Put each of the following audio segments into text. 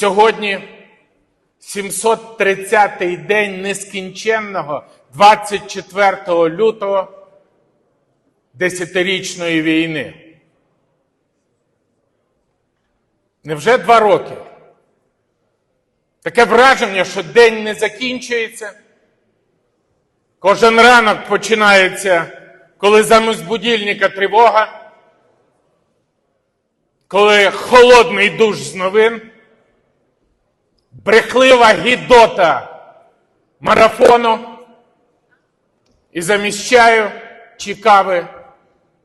сьогодні 730-й день нескінченного 24 лютого десятирічної війни. Невже два роки? Таке враження, що день не закінчується. Кожен ранок починається, коли замість будильника тривога, коли холодний душ з новин, брехлива гідота марафону і чи кави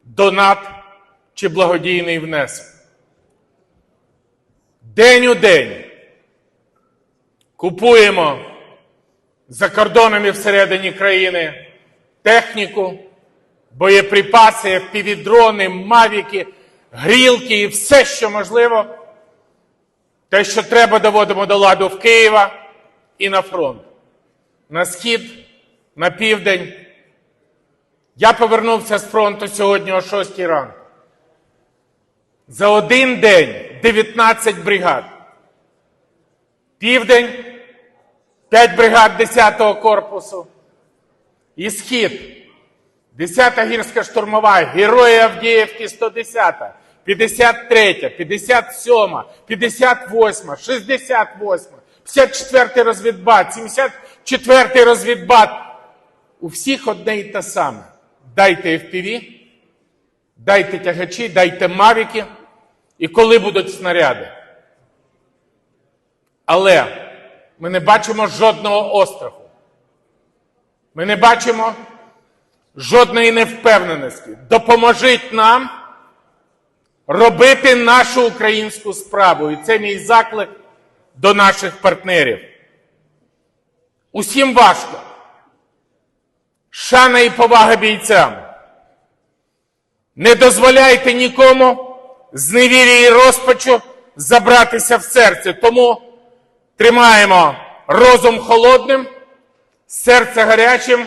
донат чи благодійний внесок. День у день купуємо за кордонами всередині країни техніку, боєприпаси, півдрони, мавіки, грілки і все, що можливо. Те, що треба, доводимо до ладу в Києва і на фронт, на схід, на південь. Я повернувся з фронту сьогодні о 6 ранку. За один день 19 бригад. Південь 5 бригад 10-го корпусу. І схід. 10-та гірська штурмова, Герої Авдіївки 110-та, 53-я, 57-ма, 58-ма, 68-ма, 54-й розвідбат, 74-й розвідбат. У всіх одне і те саме. Дайте FPV, дайте тягачі, дайте мавіки, і коли будуть снаряди. Але ми не бачимо жодного остраху. Ми не бачимо жодної невпевненості. Допоможіть нам робити нашу українську справу. І це мій заклик до наших партнерів. Усім важко. Шана і повага бійцям. Не дозволяйте нікому з невірі і розпачу забратися в серце. Тому тримаємо розум холодним, серце гарячим